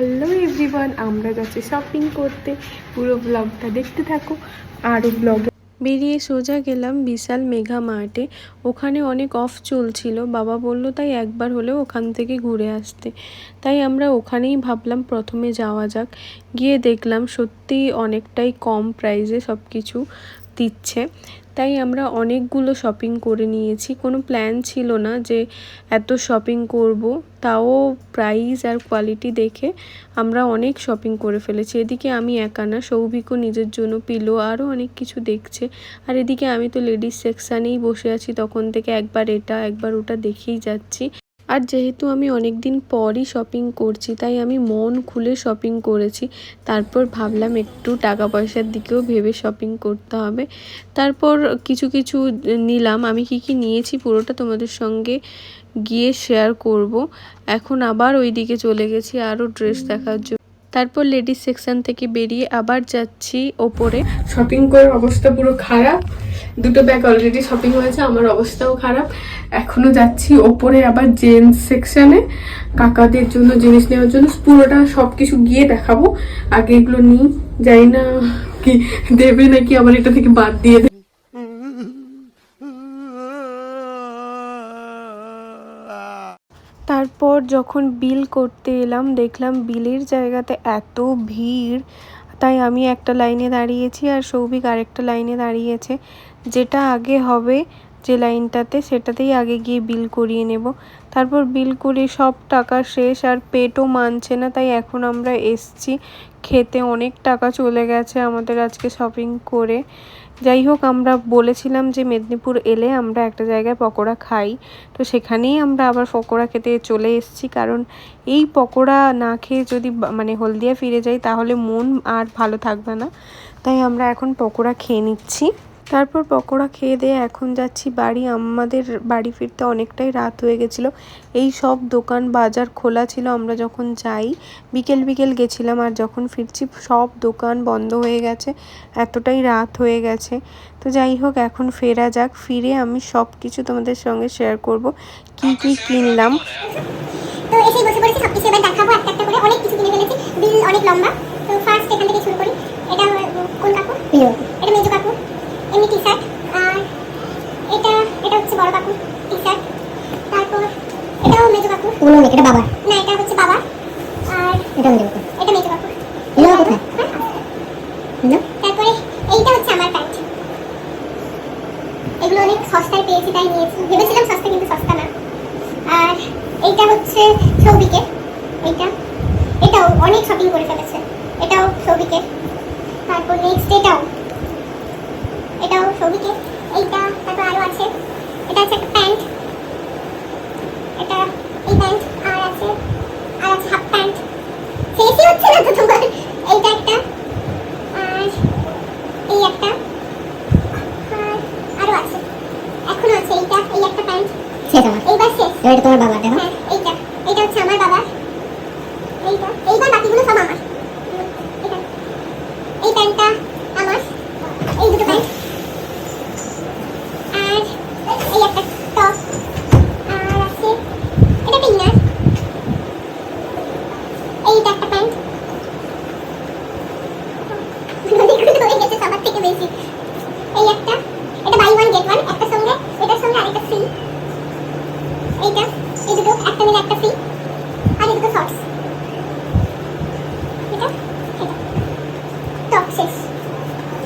Hello everyone আমরা যাচ্ছি shopping করতে। পুরো ব্লগটা দেখতে থাকো। আরও ব্লগ বেরিয়ে সোজা গেলাম বিশাল মেঘা মার্টে ওখানে অনেক অফ চলছিল। বাবা বলল, তাই একবার হলেও ওখান থেকে ঘুরে আসতে। তাই আমরা ওখানেই ভাবলাম প্রথমে যাওয়া যাক। গিয়ে দেখলাম সত্যিই অনেকটাই কম প্রাইসে সব কিছু দিচ্ছে। তাই আমরা অনেকগুলো শপিং করে নিয়েছি। কোনো প্ল্যান ছিল না যে এত শপিং করব, তাও প্রাইস আর কোয়ালিটি দেখে আমরা অনেক শপিং করে ফেলেছি। এদিকে আমি একা না, সৌভিকও নিজের জন্য পিলো আরও অনেক কিছু দেখছে। আর এদিকে আমি তো লেডিস সেকশানেই বসে আছি, তখন থেকে একবার এটা, একবার ওটা দেখেই যাচ্ছি। আর যেহেতু আমি অনেক দিন পরই শপিং করছি, তাই আমি মন খুলে শপিং করেছি। তারপর ভাবলাম একটু টাকা পয়সার দিকেও ভেবে শপিং করতে হবে। তারপর কিছু কিছু নিলাম। আমি কি কি নিয়েছি পুরোটা তোমাদের সঙ্গে গিয়ে শেয়ার করব। এখন আবার ওই দিকে চলে গেছি আরও ড্রেস দেখার জন্য। তারপর লেডিস সেকশন থেকে বেরিয়ে আবার যাচ্ছি ওপরে। শপিং করার অবস্থা পুরো খারাপ। দুটো ব্যাগ অলরেডি শপিং হয়েছে, আমার অবস্থাও খারাপ। এখনও যাচ্ছি ওপরে আবার জেন্টস সেকশানে কাকাদের জন্য, জিনিস নেওয়ার জন্য। পুরোটা সব কিছু গিয়ে দেখাবো। আগে এগুলো নিই, জানি না কি দেবে নাকি আবার এটা থেকে বাদ দিয়ে দেবে। তারপর যখন বিল করতে এলাম, দেখলাম বিলের জায়গাতে এত ভিড়। তাই আমি একটা লাইনে দাঁড়িয়েছি আর সৌভিক আরেকটা লাইনে দাঁড়িয়েছে। যেটা আগে হবে, যে লাইনটাতে সেটাতেই আগে গিয়ে বিল করিয়ে নেব। তারপর বিল করে সব টাকা শেষ, আর পেটও মানছে না, তাই এখন আমরা এসছি। খেতে অনেক টাকা চলে গেছে আমাদের আজকে শপিং করে। যাই হোক, আমরা বলেছিলাম যে মেদিনীপুর এলে আমরা একটা জায়গায় পকোড়া খাই। তো সেখানেই আমরা আবার পকোড়া খেতে চলে এসেছি। কারণ এই পকোড়া না খেয়ে যদি মানে হলদিয়া ফিরে যাই, তাহলে মন আর ভালো থাকবে না। তাই আমরা এখন পকোড়া খেয়ে নিচ্ছি। তারপর পকোড়া খেয়ে দিয়ে এখন যাচ্ছি বাড়ি। আমাদের বাড়ি ফিরতে অনেকটাই রাত হয়ে গেছিল। এই সব দোকান বাজার খোলা ছিল, আমরা যখন যাই, বিকেল বিকেল গেছিলাম আর যখন ফিরছি সব দোকান বন্ধ হয়ে গেছে, এতটাই রাত হয়ে গেছে। তো যাই হোক, এখন ফেরা যাক। ফিরে আমি সব কিছু তোমাদের সঙ্গে শেয়ার করব। কি কি কিনলাম। তো এসেই বসে পড়েছি সব কিছু এবার দেখাবো। একটা একটা করে অনেক কিছু কিনে ফেলেছি। বিল অনেক লম্বা। তো ফার্স্ট এখান থেকে শুরু করি এটা উম, কোন কাকু এটা মেজো কাকু এমনি টি শার্ট আর এটা এটা হচ্ছে বড় কাকু টি শার্ট তারপর এটাও মেজো কাকু ওগুলো অনেক এটা বাবার। না এটা হচ্ছে বাবা আর এটা মেজো এটা মেজো কাকু এগুলো কোথায়? তারপরে এইটা হচ্ছে আমার প্যান্ট। এগুলো অনেক সস্তায় পেয়েছি তাই নিয়েছি। ভেবেছিলাম সস্তা কিন্তু সস্তা না। আর এইটা হচ্ছে সৌভিকের এইটা। এটাও অনেক শপিং করে ফেলেছে। এটাও সৌভিকের তারপর নেক্সট এটাও। এটাও সৌভিকের এইটা তারপর আরও আছে। এটা আছে একটা প্যান্ট এটা এই প্যান্ট আর আছে আর আছে হাফ প্যান্ট শেষই হচ্ছে না তো তোমার এইটা একটা আর এই একটা আর আরও আছে এখনও আছে এইটা এই একটা প্যান্ট শেষ আমার এইবার শেষ। এটা তোমার বাবার দেখো হ্যাঁ এইটা। এইটা হচ্ছে আমার বাবা এইটা। এইবার বাকিগুলো সব আমার উম, এটা এই প্যান্টটা আমার এই দুটো প্যান্ট আর এই একটা টপ আর আছে এটা একটা ইনার এইটা একটা প্যান্ট হয়ে গেছে সবার থেকে বেশি এই একটা এটা বাই ওয়ান গেট ওয়ান একটা সঙ্গে এটার সঙ্গে আরেকটা ফ্রি এইটা এই দুটো একটা নিলে একটা ফ্রি আর এই দুটো শর্টস এটা এটা টপ শেষ